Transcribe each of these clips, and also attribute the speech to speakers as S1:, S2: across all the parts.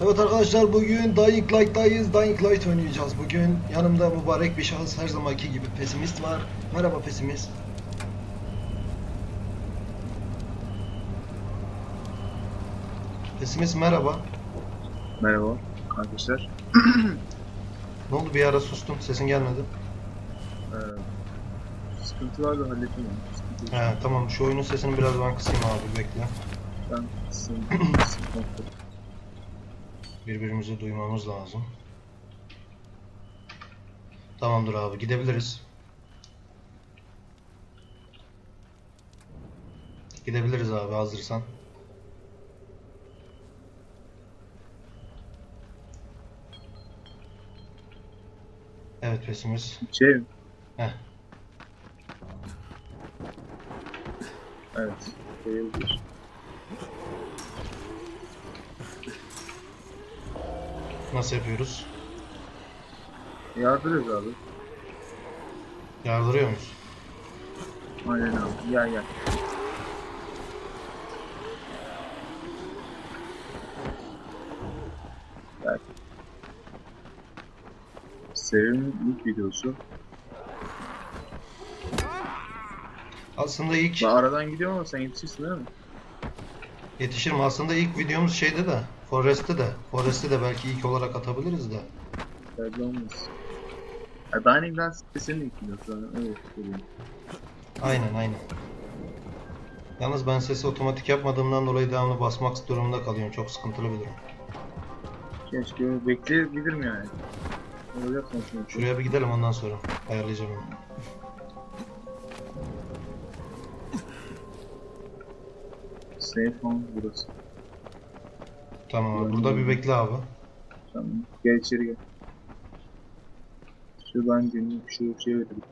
S1: Evet arkadaşlar bugün Dying Light'tayız. Dying Light oynayacağız bugün. Yanımda mübarek bir şahıs her zamanki gibi pesimist var. Merhaba pesimist. Pesimist merhaba.
S2: Merhaba arkadaşlar.
S1: Ne oldu bir ara sustun sesin gelmedi.
S2: Ee, sıkıntı var da hallettim.
S1: He tamam şu oyunun sesini biraz ben kısayım abi bekle.
S2: Ben sıkıntı.
S1: Birbirimizi duymamız lazım. Tamamdır abi gidebiliriz. Gidebiliriz abi hazırsan. Evet pesimiz.
S2: Şey.
S1: Heh.
S2: Evet. Değildir.
S1: Nasıl yapıyoruz?
S2: Yardırıyoruz abi.
S1: Yardırıyor muyuz?
S2: Aynen abi. Gel gel. Gel. Serinin ilk videosu.
S1: Aslında ilk
S2: Ben aradan gidiyorum ama sen yetişirsin değil mi?
S1: yetişirim. Aslında ilk videomuz şeyde de Forest'te de. Forest'te de belki ilk olarak atabiliriz de.
S2: Belli olmaz. Ya Dying Light sesinin ilk videosu. Evet. söyleyeyim.
S1: Aynen aynen. Yalnız ben sesi otomatik yapmadığımdan dolayı devamlı basmak durumunda kalıyorum. Çok sıkıntılı bir durum.
S2: Keşke bekleyebilirim yani. Öyle konuşmak.
S1: Şuraya bir gidelim ondan sonra. Ayarlayacağım onu.
S2: Safe on burası.
S1: Tamam abi. Burada bir bekle abi.
S2: Tamam. Gel içeri gel. Şuradan günlük şu şey verelim.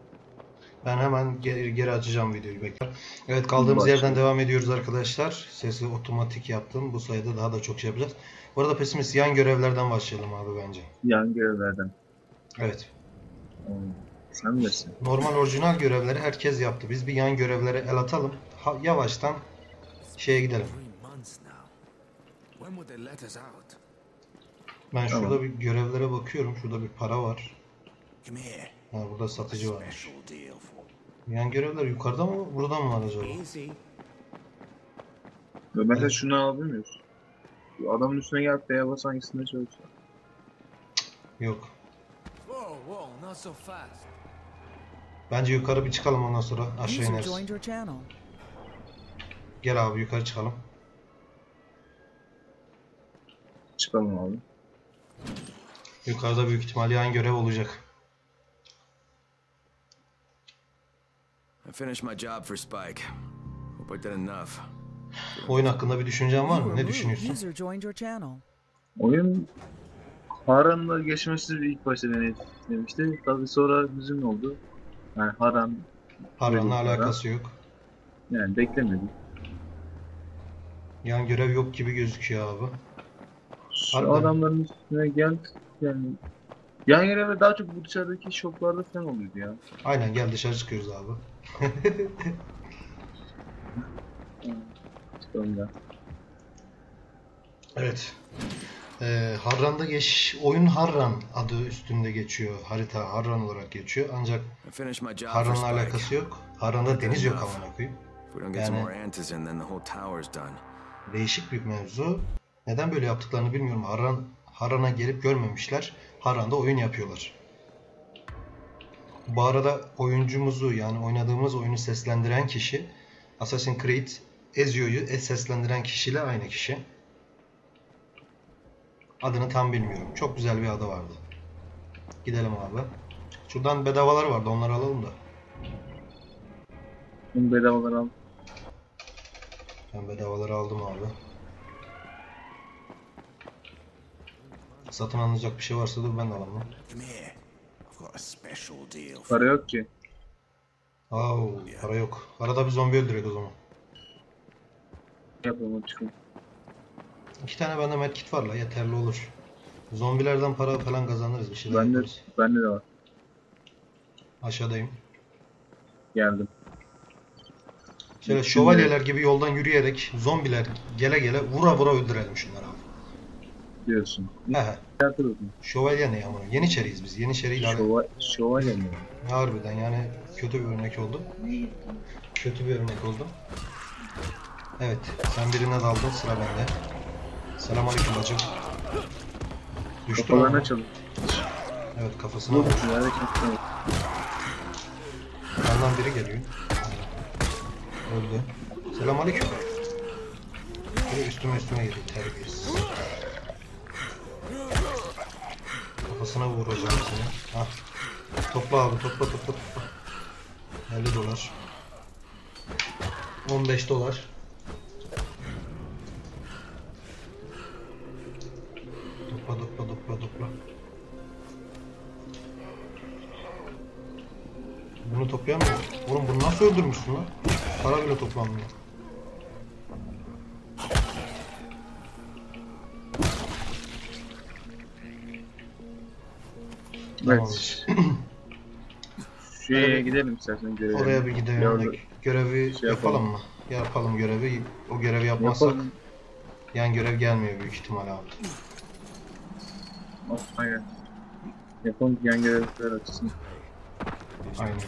S1: Ben hemen geri, geri açacağım videoyu bekle. Evet kaldığımız
S2: Başlayalım.
S1: yerden devam ediyoruz arkadaşlar. Sesi otomatik yaptım. Bu sayede daha da çok şey yapacağız. Bu arada pesimist yan görevlerden başlayalım abi bence.
S2: Yan görevlerden.
S1: Evet.
S2: Hmm. Sen bilirsin.
S1: Normal orijinal görevleri herkes yaptı. Biz bir yan görevlere el atalım. Ha- yavaştan şeye gidelim. Ben
S2: Tamam.
S1: şurada bir görevlere bakıyorum. Şurada bir para var.
S3: Come here.
S1: Ha, burada satıcı var.
S3: Special deal for
S1: Yan görevler yukarıda mı? Burada mı var acaba?
S2: Ya mesela şunu alabiliyor Şu adamın üstüne gel D'ye bas hangisinde çalışıyor.
S1: Yok. Bence yukarı bir çıkalım ondan sonra aşağı ineriz. Gel abi yukarı çıkalım.
S2: Çıkalım abi.
S1: Yukarıda büyük ihtimal yan görev olacak.
S3: I finished my job for Spike. Hope I did enough.
S1: Oyun hakkında bir düşüncen var mı? Ne düşünüyorsun?
S2: Oyun Haran'la geçmesi ilk başta beni etkilemişti. Tabi sonra hüzün oldu. Yani Haran Buyurun,
S1: alakası yok.
S2: yani beklemedim.
S1: Yan görev yok gibi gözüküyor abi.
S2: Şu
S1: Harbiden.
S2: adamların üstüne gel yani yan görevde daha çok bu dışarıdaki shoplarda falan oluyordu ya.
S1: Aynen gel dışarı çıkıyoruz abi.
S2: Çıkalım da.
S1: Evet. Ee, Harran'da geç, oyun Harran adı üstünde geçiyor. Harita Harran olarak geçiyor. Ancak Harran'la alakası yok. Harran'da deniz yok amına koyayım. Yani-. Değişik bir mevzu. Neden böyle yaptıklarını bilmiyorum. Harran Harran'a gelip görmemişler. Harran'da oyun yapıyorlar. Bu arada oyuncumuzu yani oynadığımız oyunu seslendiren kişi Assassin's Creed Ezio'yu seslendiren kişiyle aynı kişi. Adını tam bilmiyorum. Çok güzel bir adı vardı. Gidelim abi. Şuradan bedavalar vardı. Onları alalım da.
S2: Bunu bedavalar al.
S1: Ben bedavaları aldım abi. Satın alınacak bir şey varsa da ben de alalım.
S3: Come here. I've got a special deal for
S2: Para yok ki.
S1: Au, para yok. Arada bir zombi öldürüyordu o zaman.
S2: Yapalım çıkın.
S1: İki tane bende medkit var la yeterli olur. Zombilerden para falan kazanırız bir şeyler
S2: Bende,
S1: yaparız.
S2: bende de var.
S1: Aşağıdayım.
S2: Geldim.
S1: Şöyle şövalyeler gibi yoldan yürüyerek zombiler gele gele vura vura öldürelim şunları.
S2: Diyorsun.
S1: He. Şövalye ne ama? Yeniçeriyiz biz. Yeniçeriyle ala-
S2: Şova, şövalye mi?
S1: Harbiden yani kötü bir örnek oldu. Kötü bir örnek oldu. Evet, sen birine daldın, sıra bende. Selamünaleyküm bacım. Düştü
S2: Kafalarına
S1: ama.
S2: çalın.
S1: Evet, kafasına
S2: Yok,
S1: vur.
S2: nerede kimse yok.
S1: Yandan biri geliyor. Öldü. Selamünaleyküm. Biri üstüme üstüme geliyor, terbiyesiz. Kafasına vuracağım seni. Ah. Topla abi, topla topla topla. 50 dolar. 15 dolar. Topla topla topla topla. Bunu toplayamıyor. Oğlum bunu nasıl öldürmüşsün lan? Para bile toplanmıyor.
S2: Evet. Şuraya gidelim istersen görelim.
S1: Oraya bir gidelim.
S2: Orada
S1: Orada görevi
S2: şey
S1: yapalım
S2: yapalım.
S1: mı? Yapalım görevi. O görevi yapmazsak
S2: Yapalım.
S1: yan görev gelmiyor büyük ihtimal abi.
S2: Aynen. Yapalım yan görevler açısın.
S1: Aynen.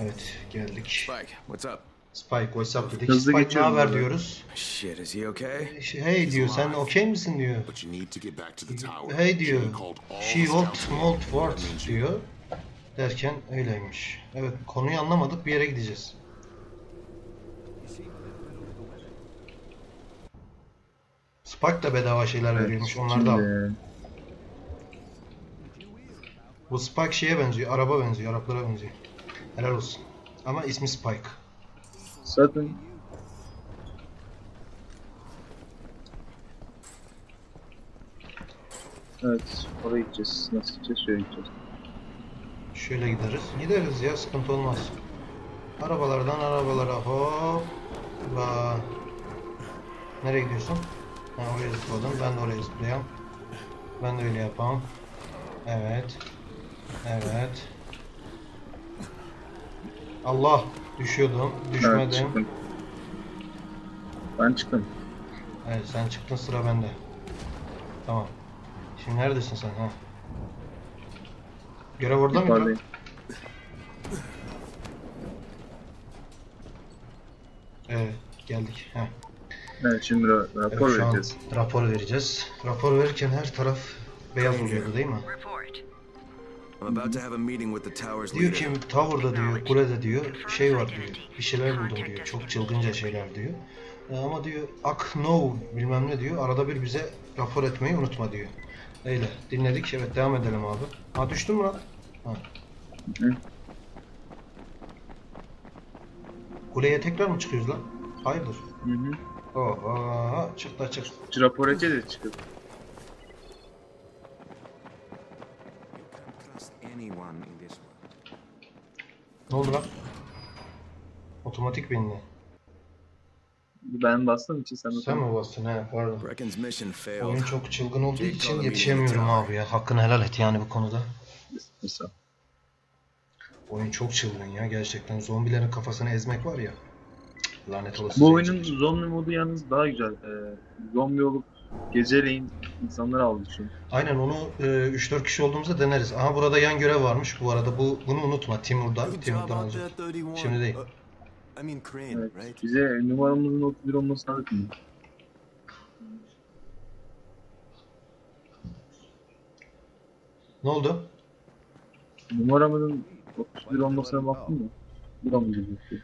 S1: Evet geldik.
S3: Spike, what's up?
S1: Spike what's up dedik.
S2: Hızlı
S1: Spike ne
S2: geçiyorum
S1: haber
S2: burada.
S1: diyoruz.
S3: Shit, is he okay?
S1: Şey, Hey diyor sen okey misin diyor.
S4: But you need to get back to the tower.
S1: Hey diyor. She
S4: That means you-
S1: diyor. Derken öyleymiş. Evet konuyu anlamadık bir yere gideceğiz. Spike da bedava şeyler veriyormuş. Onlar da al.
S2: Şimdi,
S1: Bu Spike şeye benziyor. Araba benziyor. Araplara benziyor. Helal olsun. Ama ismi Spike.
S2: Zaten Evet, oraya gideceğiz. Nasıl gideceğiz? Şöyle gideceğiz.
S1: Şöyle gideriz. Gideriz ya sıkıntı olmaz. Arabalardan arabalara hop. Va. Nereye gidiyorsun? Ha, oraya zıpladın. Ben de oraya zıplayayım. Ben de öyle yapayım. Evet. Evet. Allah düşüyordum.
S2: Evet,
S1: Düşmedim.
S2: çıktım. Ben çıktım.
S1: Evet sen çıktın sıra bende. Tamam. Şimdi neredesin sen ha? Görev orada mı? Evet geldik. Heh.
S2: Evet, şimdi ra-
S1: Evet,
S2: rapor
S1: an
S2: vereceğiz.
S1: rapor vereceğiz. Rapor verirken her taraf beyaz oluyordu değil mi? Diyor ki Tower'da diyor, kulede diyor, şey var diyor, bir şeyler buldum diyor, çok çılgınca şeyler diyor. E, Ama diyor, ak no bilmem ne diyor, arada bir bize rapor etmeyi unutma diyor. Öyle, dinledik, evet devam edelim abi. Ha düştün mü lan? Ha. Kuleye tekrar mı çıkıyoruz lan? Hayırdır?
S2: Hı hı.
S1: Oha, çık da çık.
S2: Rapor edeceğiz çıkıp.
S3: Anyone in this world.
S1: Ne oldu lan? Otomatik bindi.
S2: Ben bastığım için sen
S1: Sen mi bastın he pardon.
S3: Reckon's mission failed.
S1: Oyun çok çılgın olduğu için yetişemiyorum abi ya. Hakkını helal et yani bu konuda.
S2: Mesela.
S1: Oyun çok çılgın ya gerçekten. Zombilerin kafasını ezmek var ya. Cık, Lanet olası.
S2: Bu oyunun zombi modu yalnız daha güzel. Ee, zombi olup geceleyin insanları avlıyorsun.
S1: Aynen onu e, 3-4 kişi olduğumuzda deneriz. Aha burada yan görev varmış bu arada. Bu bunu unutma Timur'da. Timur'dan alacak. Şimdi değil.
S2: Evet. Bize numaramızın 31 olması lazım.
S1: Ne oldu?
S2: Numaramızın 31 olmasına baktın mı?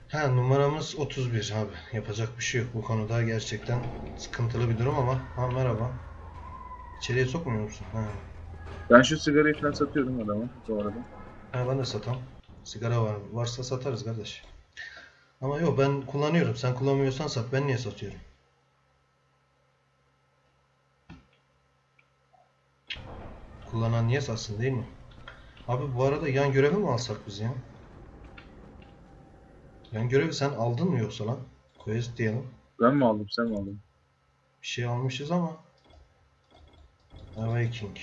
S1: Ha numaramız 31 abi. Yapacak bir şey yok bu konuda. Gerçekten sıkıntılı bir durum ama. Ha merhaba. İçeriye sokmuyor musun? Ha.
S2: Ben şu sigarayı falan satıyordum adama bu arada.
S1: Ha ben de satam. Sigara var. Varsa satarız kardeş. Ama yok ben kullanıyorum. Sen kullanmıyorsan sat. Ben niye satıyorum? Kullanan niye satsın değil mi? Abi bu arada yan görevi mi alsak biz ya? Yan görevi sen aldın mı yoksa lan? Quest diyelim.
S2: Ben mi aldım sen mi aldın?
S1: Bir şey almışız ama. Awakening.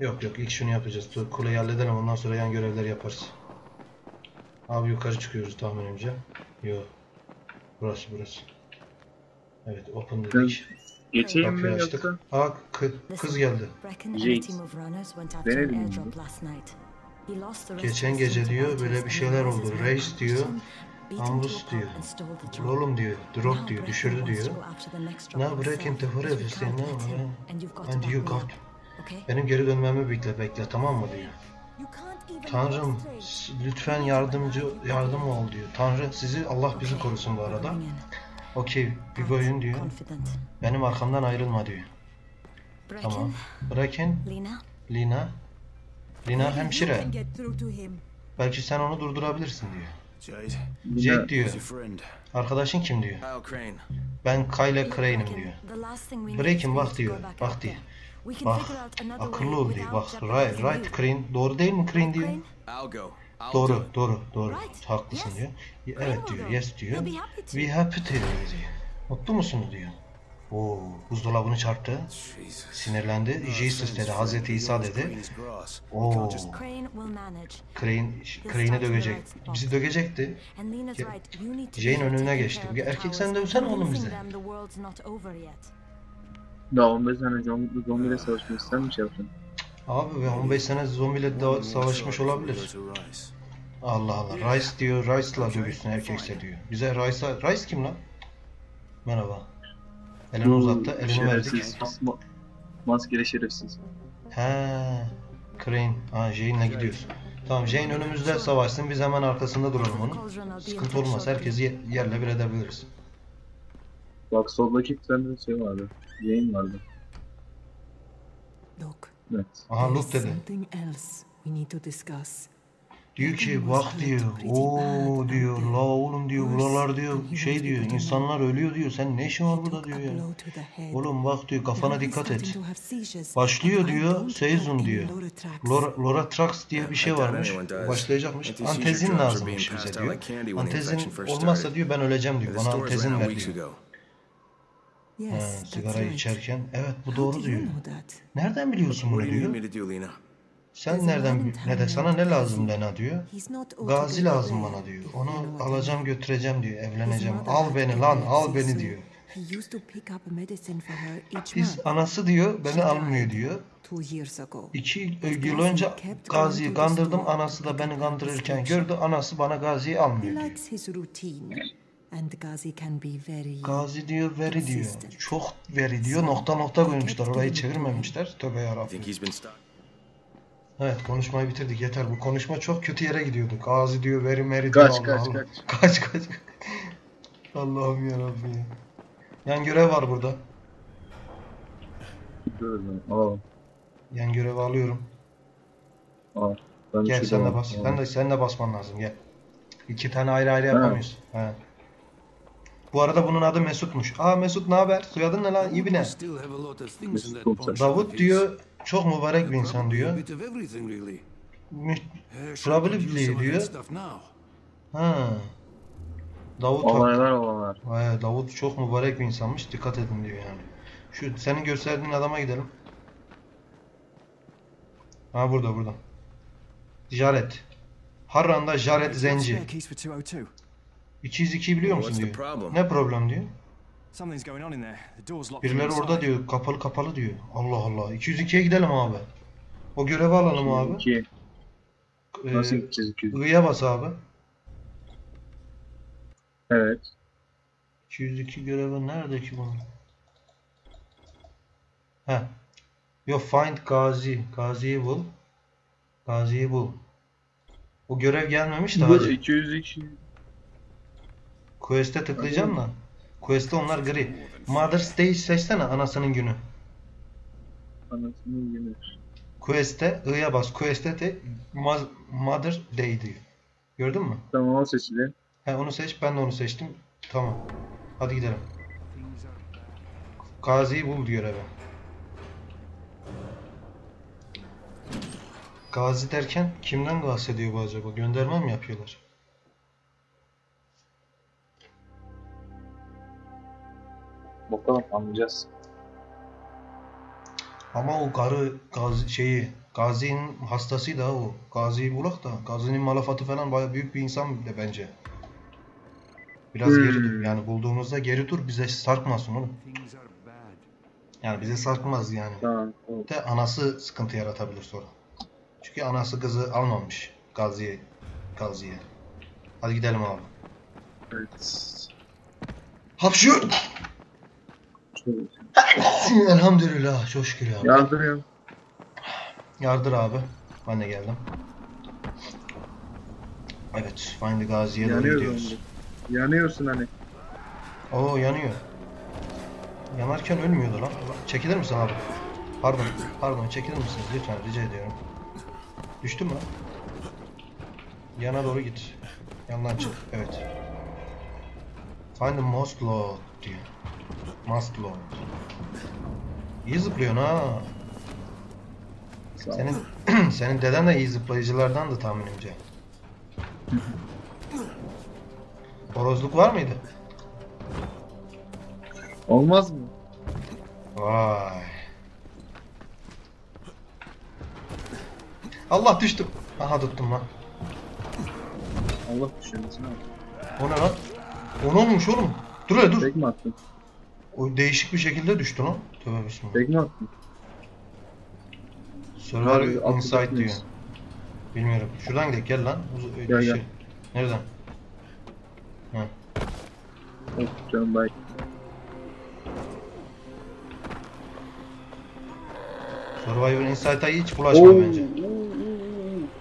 S1: Yok yok ilk şunu yapacağız. Dur kuleyi halledelim ondan sonra yan görevleri yaparız. Abi yukarı çıkıyoruz tahminimce. Yok. Burası burası. Evet open dedik.
S2: Geçeyim mi
S1: Kapıyı açtık.
S2: yoksa?
S1: Aa kı- kız geldi.
S5: An
S2: Denedim
S5: the
S1: Geçen gece diyor, böyle bir şeyler oldu. Reis diyor, Ambus diyor.
S5: the.
S1: Oğlum diyor,
S5: Now
S1: drop diyor, düşürdü diyor.
S5: the
S1: Now break him
S5: you
S1: forever,
S5: can't
S1: no,
S5: get him,
S1: no.
S5: and
S1: you got. Benim geri dönmemi bekle, bekle tamam mı diyor. Tanrım lütfen yardımcı yardım ol diyor. Tanrı sizi Allah bizi korusun bu arada. Okey bir boyun diyor. Benim arkamdan ayrılma diyor. Tamam. Bırakın
S5: Lena,
S1: Lina. Lina hemşire.
S6: get through to him.
S1: Belki sen onu durdurabilirsin diyor.
S3: Jade,
S1: Jake diyor. Arkadaşın kim diyor. Ben Kyle Crane'im diyor.
S5: is
S1: bak diyor. Bak diyor. Bak akıllı ol diyor. Bak right, right. Crane. Doğru değil mi Crane diyor. Doğru, doğru, doğru. Haklısın diyor. Evet diyor, yes diyor. We happy to diyor. Mutlu musunuz diyor. Oo, buzdolabını çarptı. Sinirlendi. Jesus dedi, Hazreti İsa dedi. Oo,
S5: Crane
S1: Crane'i dövecek. Bizi dövecekti. Jane önüne geçti. erkek sen dövsene oğlum bize.
S2: Daha 15 tane zombi, zombiyle savaşmış. Sen mi şey yaptın?
S1: Abi be 15 sene zombiyle de savaşmış olabilir. Allah Allah. Rice diyor, Rice'la dövüşsün erkekse diyor. Bize Rice'a... Rice kim lan? Merhaba. Elini uzattı, elini verdik.
S2: şerefsiz. Ma- maskeli şerefsiz.
S1: He, Crane. Ha, Jane'le gidiyoruz. Tamam, Jane önümüzde savaşsın, biz hemen arkasında duralım onun. Sıkıntı olmaz, herkesi ye- yerle bir edebiliriz.
S2: Bak soldaki bir tane şey vardı. Yayın vardı.
S6: Look,
S2: Evet.
S1: Aha, look dedi.
S6: something else we need to discuss.
S1: Diyor ki, bak diyor, ooo diyor, la oğlum diyor, buralar diyor, şey diyor, insanlar ölüyor diyor, sen ne işin var burada diyor ya. Oğlum bak diyor, kafana dikkat et. Başlıyor diyor, Seizun diyor. Laura, Laura Trax diye bir şey varmış, başlayacakmış. Antezin lazımmış bize diyor. Antezin olmazsa diyor ben öleceğim diyor, bana antezin ver diyor. He, sigara içerken, evet bu doğru diyor. Nereden biliyorsun bunu diyor. Sen nereden, ne de sana ne lazım Lena diyor. Gazi lazım bana diyor. Onu alacağım götüreceğim diyor. Evleneceğim. Al beni lan al beni diyor. Biz anası diyor beni almıyor diyor. İki yıl önce Gazi'yi kandırdım. Anası da beni kandırırken gördü. Anası bana Gazi'yi almıyor diyor.
S6: Gazi
S1: diyor veri diyor. Çok veri diyor. Nokta nokta koymuşlar. Orayı çevirmemişler. Tövbe yarabbim. Evet konuşmayı bitirdik. Yeter. Bu konuşma çok kötü yere gidiyordu. Gazi diyor veri meri diyor.
S2: Kaç
S1: Allah
S2: kaç
S1: Allah.
S2: kaç.
S1: Kaç kaç. Allah'ım yarabbim ya. Yan görev var burada.
S2: Dur lan. Aa.
S1: Yan görevi alıyorum.
S2: Aa. Ben
S1: Gel
S2: şuradan
S1: sen de bas.
S2: Aa.
S1: Sen de sen de basman lazım gel. İki tane ayrı ayrı yapamıyoruz. He. Bu arada bunun adı Mesut'muş. Aa Mesut ne haber? Soyadın ne lan?
S2: Komiser.
S4: bunch
S1: Davut diyor çok mübarek bir insan diyor. Probably diyor. Ha. Davut
S2: Olaylar olaylar.
S1: He, Davut çok mübarek bir insanmış. Dikkat edin diyor yani. Şu senin gösterdiğin adama gidelim. Ha burada burada. Jared. Harran'da Jared Zenci.
S7: Spare keys for 202.
S1: 202 biliyor musun diyor. Ne problem diyor.
S7: Something's going on in there. The door's locked from
S1: Birileri orada diyor. Kapalı kapalı diyor. Allah Allah. 202'ye gidelim abi. O görevi alalım abi.
S2: İki.
S1: Ee,
S2: Nasıl gideceğiz 200?
S1: I'ya bas abi.
S2: Evet.
S1: 202 görevi nerede ki bunun? Heh. Yo find Gazi. Gazi'yi bul. Gazi'yi bul. O görev gelmemiş de
S2: Bu
S1: hacı.
S2: 202.
S1: Quest'e tıklayacağım da. Quest'te onlar gri. Mother's Day seçsene anasının günü.
S2: Anasını yeni.
S1: Quest'te I'ya bas. Quest'te de Mother Day diyor. Gördün mü?
S2: Tamam o seçili.
S1: He onu seç. Ben de onu seçtim. Tamam. Hadi gidelim. Gazi'yi bul diyor eve. Gazi derken kimden bahsediyor bu acaba? Gönderme mi yapıyorlar?
S2: Bakalım anlayacağız.
S1: Ama o karı Gazi şeyi Gazi'nin hastasıydı ha o. Gazi'yi bulak da. Gazi'nin malafatı falan baya büyük bir insan de bence. Biraz
S2: Hmm.
S1: geri dur. Yani bulduğumuzda geri dur bize sarkmasın oğlum. Yani bize sarkmaz yani.
S2: Tamam.
S1: De anası sıkıntı yaratabilir sonra. Çünkü anası kızı almamış Gazi'ye. Gazi'ye. Hadi gidelim abi.
S2: Evet.
S1: Hapşu! Elhamdülillah. Çok şükür ya.
S2: Yardırıyorum.
S1: Yardır abi. Ben de geldim. Evet. Find the Gazi'ye doğru
S2: Yanıyoruz
S1: gidiyoruz.
S2: Yanıyorsun hani.
S1: Oo yanıyor. Yanarken ölmüyordu lan. Çekilir misin abi? Pardon. Pardon çekilir misiniz? Lütfen rica ediyorum. Düştü mü? Yana doğru git. Yandan çık. Evet. Find the most load diyor. Must load. İyi zıplıyorsun ha. Senin senin deden de iyi zıplayıcılardan da tahminimce. Horozluk var mıydı?
S2: Olmaz mı?
S1: Vay. Allah düştüm. Aha tuttum lan.
S2: Allah düşünmesin abi.
S1: O ne lan? O ne olmuş oğlum? Dur hele dur.
S2: Tekme attın.
S1: O değişik bir şekilde düştü lan. Tövbe bismillah.
S2: Tekme attın.
S1: Survivor
S2: Abi,
S1: Insight diyor. Bilmiyorum. Şuradan gidelim gel lan. Uz-
S2: Gel,
S1: şey-
S2: gel.
S1: Nereden?
S2: Of canım bay.
S1: Survivor Insight'a hiç bulaşma bence.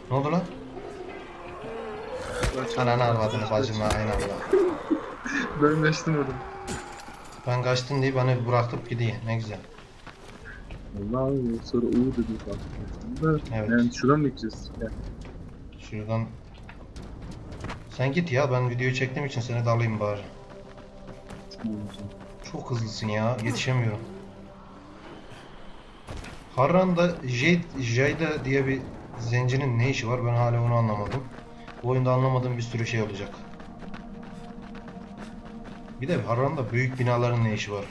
S1: Ne oldu lan? Ananı arvadını bacımla anda.
S2: Ben kaçtım oğlum.
S1: Ben kaçtın diye beni bırakıp gidiyor. Ne güzel.
S2: Allah sonra uğur dedim falan.
S1: Evet.
S2: Yani şuradan mı gideceğiz? Gel.
S1: Şuradan. Sen git ya ben videoyu çektiğim için seni de alayım bari. Çok hızlısın ya yetişemiyorum. Harran'da Jade, Jayda diye bir zencinin ne işi var ben hala onu anlamadım. Bu oyunda anlamadığım bir sürü şey olacak. Bir de Harran'da büyük binaların ne işi var?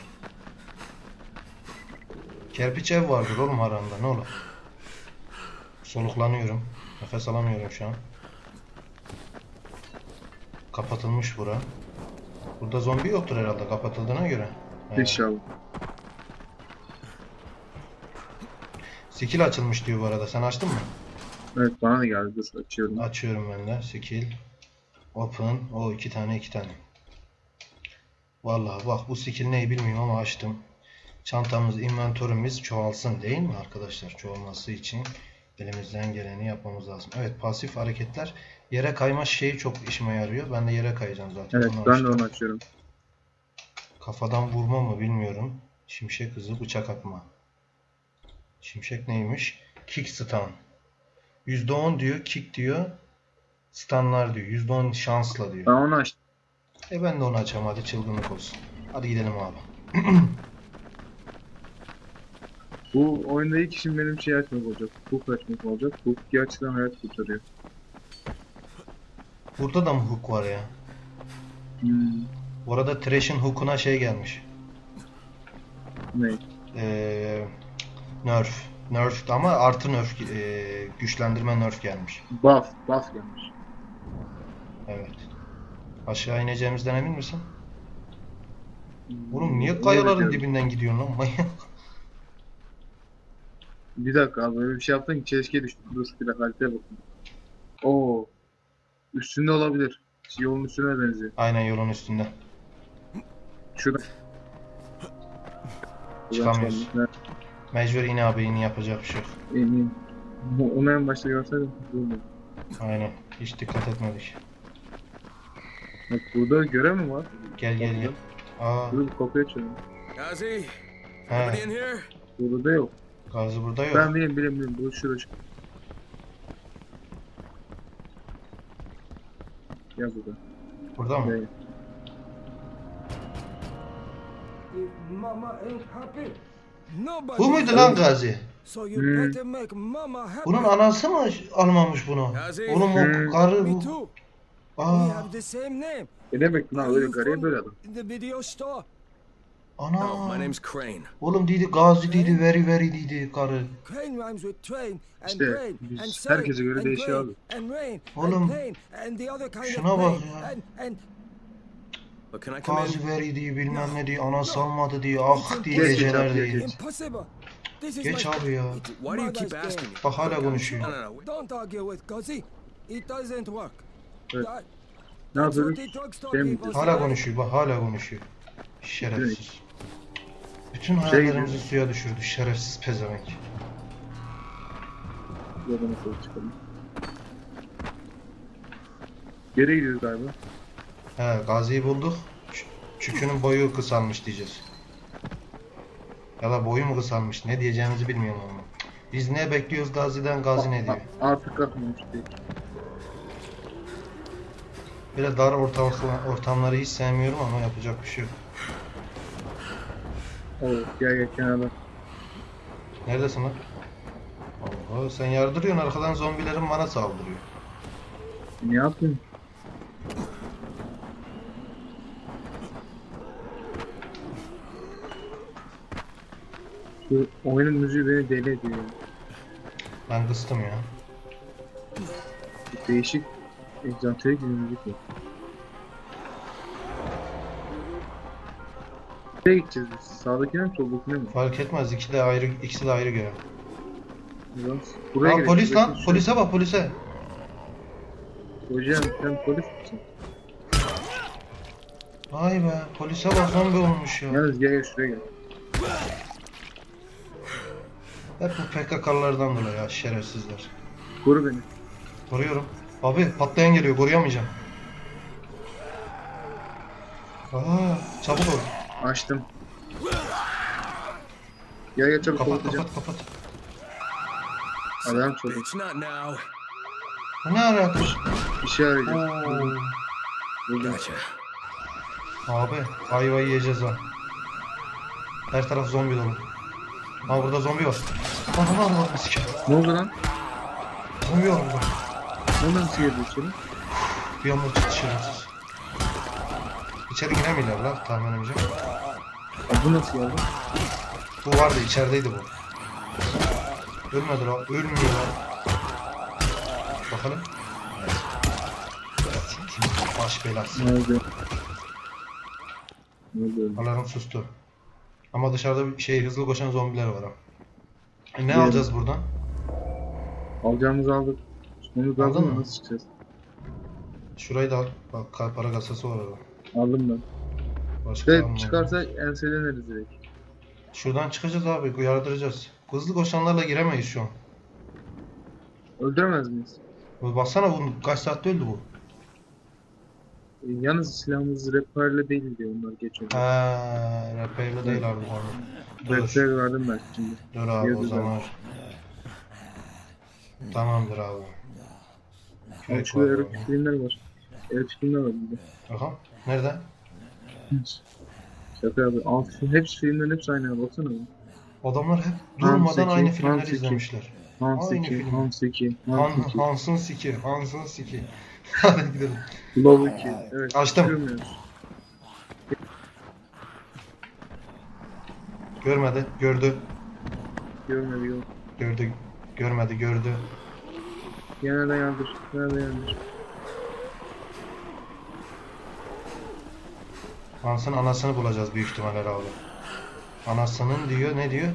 S1: Kerpiç ev vardır oğlum Harran'da ne olur? Soluklanıyorum. Nefes alamıyorum şu an. Kapatılmış bura. Burada zombi yoktur herhalde kapatıldığına göre. Evet.
S2: İnşallah.
S1: Skill açılmış diyor bu arada. Sen açtın mı?
S2: Evet bana da geldi. Dur açıyorum.
S1: Açıyorum ben de. Skill. Open. O iki tane iki tane. Vallahi bak bu skill neyi bilmiyorum ama açtım. Çantamız, inventörümüz çoğalsın değil mi arkadaşlar? Çoğalması için elimizden geleni yapmamız lazım. Evet pasif hareketler. Yere kayma şeyi çok işime yarıyor. Ben de yere kayacağım zaten.
S2: Evet
S1: Onu
S2: ben de onu açıyorum.
S1: Kafadan vurma mı bilmiyorum. Şimşek hızı bıçak atma. Şimşek neymiş? Kick stun. %10 diyor, kick diyor. Stunlar diyor. %10 şansla diyor.
S2: Ben onu açtım.
S1: E ben de onu açacağım hadi çılgınlık olsun. Hadi gidelim abi.
S2: Bu oyunda ilk işim benim şey açmak olacak. Hook açmak olacak. Hook gerçekten hayat kurtarıyor.
S1: Burada da mı hook var ya?
S2: Hmm.
S1: Bu arada Thresh'in hook'una şey gelmiş.
S2: Ne?
S1: Ee, nerf. Nerf ama artı nerf. ee, güçlendirme nerf gelmiş.
S2: Buff. Buff gelmiş.
S1: Evet. Aşağı ineceğimizden emin misin? Oğlum niye kayaların
S2: diyorum.
S1: dibinden gidiyorsun lan manyak?
S2: Bir dakika abi öyle bir şey yaptın ki çelişkiye düştüm. Dur bir dakika haritaya bakayım. Oo. Üstünde olabilir. Yolun üstüne benziyor.
S1: Aynen yolun üstünde.
S2: Şurada.
S1: Çıkamıyoruz. Mecbur yine abi yine yapacak bir şey yok.
S2: İyi. Bu- Onu en başta görseydim.
S1: Aynen. Hiç dikkat etmedik.
S2: Bak burada görev mi var?
S1: Gel gel gel. Aa,
S2: Dur kapıyı açalım.
S3: Gazi,
S1: he.
S3: in here?
S2: Burada yok.
S1: Gazi burada yok.
S2: Ben bileyim bileyim bileyim. Bu şurada çık. Gel burada.
S1: Burada mı?
S2: Gel.
S4: Mama ain't happy.
S3: Nobody.
S1: Bu muydu lan Gazi?
S2: Hmm.
S1: Bunun anası mı almamış bunu? Oğlum o
S2: Hmm.
S1: karı bu. Aa,
S4: have the same name.
S2: E demek lan öyle garip böyle adam.
S3: No, my
S1: ana.
S3: name's Crane.
S1: Oğlum dedi Gazi dedi very very dedi karı.
S4: Crane rhymes with train and
S2: İşte
S4: brain
S2: biz
S4: and sail
S2: herkese göre
S4: and
S2: değişiyor abi.
S4: and rain
S1: Oğlum,
S4: and plane and the other kind
S1: şuna
S4: of
S1: bak ya.
S4: and and
S3: What's But can I come in?
S1: Gazi veri diye bilmem ne diye ana salmadı diye ah diye geceler
S2: geç,
S1: diye.
S2: geç.
S1: Abi ya.
S4: It's
S3: Why do you keep
S4: mother's
S3: asking
S4: game.
S3: me?
S1: Bak hala konuşuyor.
S3: no, no. wait.
S4: Don't argue with Guzzy. It doesn't work.
S2: Evet. Ne yapıyoruz? Şey
S1: Hala konuşuyor bak hala konuşuyor. Şerefsiz. Bütün
S2: Şey
S1: hayallerimizi
S2: diyor.
S1: suya düşürdü şerefsiz pezevenk.
S2: Yolda nasıl çıkalım? Geri gidiyoruz galiba.
S1: He Gazi'yi bulduk. Ç- Çükünün boyu kısalmış diyeceğiz. Ya da boyu mu kısalmış ne diyeceğimizi bilmiyorum ama. Biz ne bekliyoruz Gazi'den Gazi ne diyor.
S2: Artık kalkmamış değil.
S1: Böyle dar ortam, ortamları hiç sevmiyorum ama yapacak bir şey yok.
S2: Oo, gel gel kenara.
S1: Neredesin lan? Oho, sen yardırıyorsun arkadan zombilerin bana saldırıyor.
S2: Ne yapayım? Şu oyunun müziği beni deli ediyor.
S1: Ben kıstım ya.
S2: Değişik bir müzik var. Nereye gideceğiz biz? Sağdakine mi soldakine mi?
S1: Fark etmez ikisi de ayrı ikisi de ayrı görev.
S2: Buraya
S1: Lan polis lan
S2: Bakın şu-
S1: polise bak polise.
S2: Hocam sen polis misin?
S1: Vay be polise bak zombi olmuş ya.
S2: Yalnız gel gel şuraya gel.
S1: Hep bu PKK'lardan dolayı ya şerefsizler.
S2: Koru beni.
S1: Koruyorum. Abi patlayan geliyor koruyamayacağım. Aa, çabuk ol.
S2: Açtım. Gel gel çabuk
S1: Kapat kapat kapat.
S2: Adam.
S1: Bu ne alakası?
S2: Bir şey arayacağım. Buldum.
S1: Abi ayvayı yiyeceğiz ha. Her taraf zombi dolu. Ha burada zombi var. Anam anam sikim.
S2: Ne oldu lan?
S1: Zombi var burada.
S2: Ondan nasıl girdi içeri?
S1: Bir anda çıktı şerefsiz. İçeri giremiyorlar lan tahminimce.
S2: Aa, bu nasıl geldi?
S1: Bu vardı içerideydi bu. Ölmedi lan. Ölmüyor lan. Bakalım. Baş belası.
S2: Ne oldu? Ne oldu?
S1: Alarm sustu. Ama dışarıda bir şey hızlı koşan zombiler var ha. E, ne
S2: Gidelim.
S1: alacağız buradan?
S2: Alacağımızı aldık. Da
S1: Aldın
S2: mı? Nasıl çıkacağız?
S1: Şurayı da al. Bak ka- para kasası var orada.
S2: Aldım ben.
S1: Başka
S2: Ve çıkarsa enseleniriz direkt.
S1: Şuradan çıkacağız abi. Yardıracağız. Hızlı koşanlarla giremeyiz şu an.
S2: Öldüremez miyiz?
S1: Bu- Baksana bu kaç saatte öldü bu.
S2: E, yalnız silahımız repairle değil diyor onlar geç oldu.
S1: Ha, rapeyle değil abi onu. Dur.
S2: Repair verdim ben şimdi.
S1: Dur abi o
S2: Yazık
S1: zaman. Tamamdır abi. Kürek
S2: şurada
S1: var abi.
S2: filmler var. Erotik filmler var burada.
S1: Aha. Nerede?
S2: Şaka abi. Altı, hepsi filmlerin hepsi aynı. Baksana. abi.
S1: Adamlar hep durmadan aynı filmleri
S2: Hamsi iki.
S1: izlemişler.
S2: Hans
S1: Aynı
S2: 2,
S1: film.
S2: Hans 2,
S1: Han,
S2: Hans 2,
S1: Hans'ın siki, Hans'ın siki. Hadi gidelim.
S2: Love 2. Evet.
S1: Açtım.
S2: görmüyoruz.
S1: Görmedi, gördü.
S2: Görmedi yok.
S1: Gördü, görmedi, gördü.
S2: De yandır. De yandır.
S1: Hans'ın anasını bulacağız büyük ihtimalle abi. Anasının diyor, ne diyor?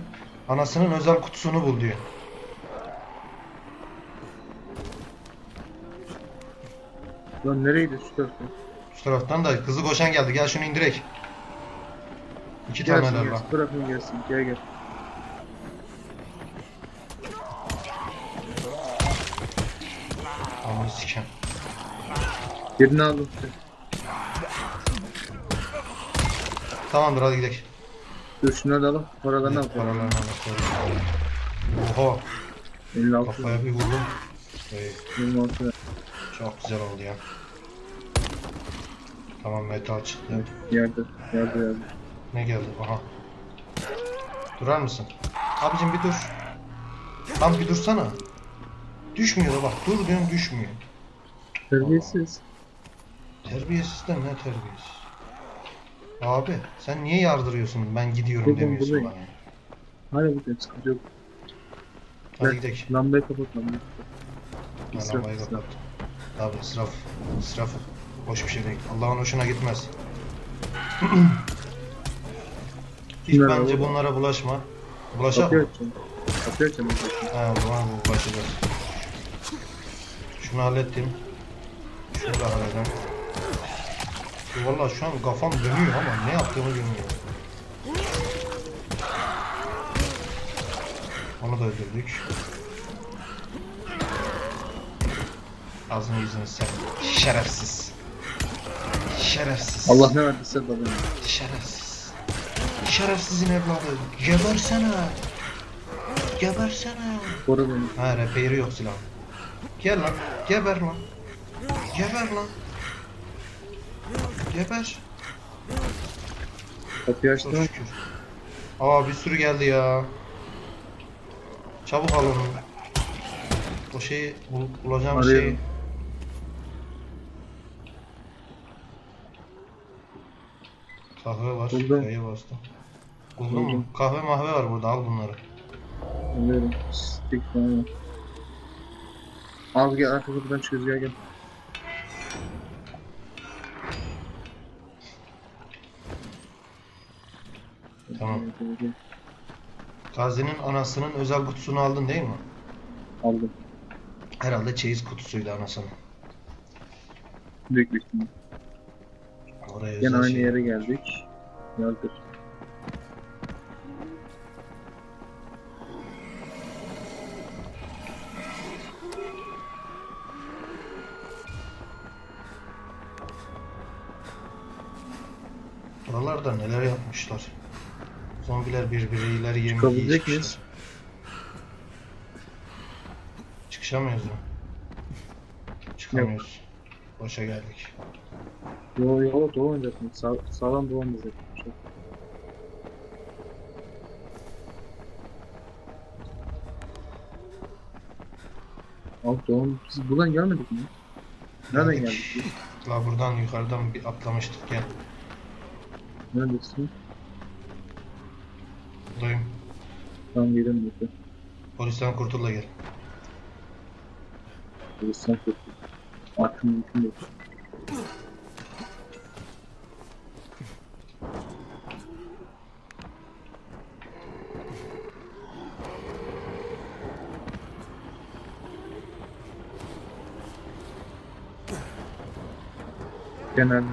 S1: Anasının özel kutusunu bul diyor.
S2: Lan nereye gidiyor şu tarafta?
S1: Şu taraftan da hızlı koşan geldi. Gel şunu indirek. İki
S2: Gelsin
S1: var.
S2: gelsin. Bırakın gelsin. Gel gel. Birini aldım.
S1: Tamamdır hadi gidelim.
S2: Dur şunları da alalım. Paralarını al.
S1: Paralarını alalım. Oha
S2: 56.
S1: kafaya bir vurdum. Ey,
S2: 26.
S1: çok güzel oldu ya. Tamam metal çıktı.
S2: Yerde. Yerde yerde.
S1: Ne geldi? Aha. Durar mısın? Abicim bir dur. Lan bir dursana. Düşmüyor da bak dur diyorum düşmüyor.
S2: Terbiyesiz.
S1: Terbiyesiz de ne terbiyesiz. Abi sen niye yardırıyorsun ben gidiyorum
S2: Buldum,
S1: demiyorsun
S2: buradayım.
S1: bana.
S2: Bir de sıkıntı yok.
S1: Hadi gidelim.
S2: Lambayı kapat lambayı.
S1: Ben
S2: İsraf,
S1: lambayı kapat. Abi israf. İsraf. Hoş bir şey değil. Allah'ın hoşuna gitmez. Hiç bence bunlara bulaşma.
S2: Kapıyı açacağım. Kapıyı açacağım.
S1: Ha o zaman bulaşacağız. Şunu hallettim. Şunu da halledeyim. Valla şu an kafam dönüyor ama ne yaptığımı bilmiyorum. Onu da öldürdük. Ağzını yüzünü sen. Şerefsiz. Şerefsiz.
S2: Allah ne verdiyse dalayım.
S1: Şerefsiz. Şerefsizin evladı. Gebersene. Gebersene.
S2: Koru beni.
S1: Ha repeyri yok silah. Gel lan. Geber lan. Geber lan. Geber.
S2: Kapıyı
S1: Çok
S2: açtım.
S1: şükür. Aa bir sürü geldi ya. Çabuk al onu. O şeyi bul, bulacağım
S2: Arıyorum.
S1: şeyi. Kahve var.
S2: Buldum.
S1: Kayı bastım. Buldun mu? Kahve mahve var burada al bunları.
S2: Anlıyorum. Stick falan. Al gel arka kapıdan çıkıyoruz gel gel.
S1: Tamam.
S2: Gel.
S1: Gazi'nin anasının özel kutusunu aldın değil mi?
S2: Aldım.
S1: Herhalde çeyiz kutusuydu anasının.
S2: Büyük büyük. ihtimal.
S1: Oraya özel
S2: aynı
S1: şey.
S2: yere geldik. Yardır.
S1: Buralarda neler yapmışlar. Zombiler birbirleriyle yemeği
S2: Çıkabilecek
S1: içmişler.
S2: miyiz?
S1: Çıkışamıyoruz mu? Çıkamıyoruz. Boşa geldik.
S2: Yo yo dolanacak mı? Sağ, sağdan dolanmayacak. Çok. Abi dolan biz buradan gelmedik mi? Nereden geldik?
S1: La buradan yukarıdan bir atlamıştık gel.
S2: Neredesin?
S1: Buradayım.
S2: Tamam gelin bekle.
S1: Polisten kurtul da gel.
S2: Burası kötü. Artık mümkün değil. Genel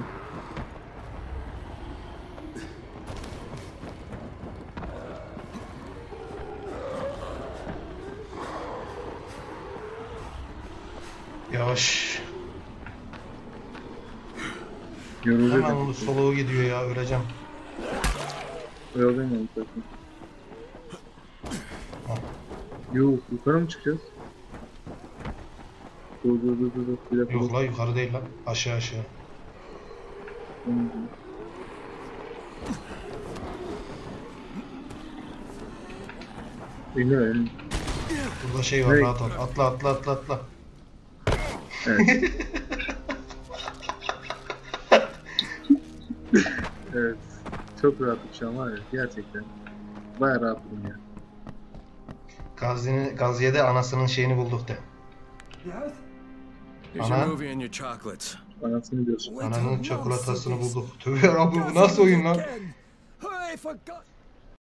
S1: Yavaş.
S2: yoruluyor.
S1: Hemen onun soluğu gidiyor ya öleceğim.
S2: Yoldayım yani zaten. Yuh yukarı mı çıkacağız? Dur dur dur dur. Bir dakika.
S1: Yok la yukarı değil lan. Aşağı aşağı.
S2: Ver elini.
S1: Burada şey var rahat ol. Atla atla atla atla.
S2: Evet. evet. Çok rahatım şu an var ya gerçekten. Baya rahatım ya.
S1: Gazi'nin, Gazi'ye de anasının şeyini bulduk de. Ana.
S3: your movie and your chocolates.
S2: Anasını diyorsun.
S1: Ananın çikolatasını bulduk. Tövbe yarabbim bu nasıl oyun lan?
S4: For God!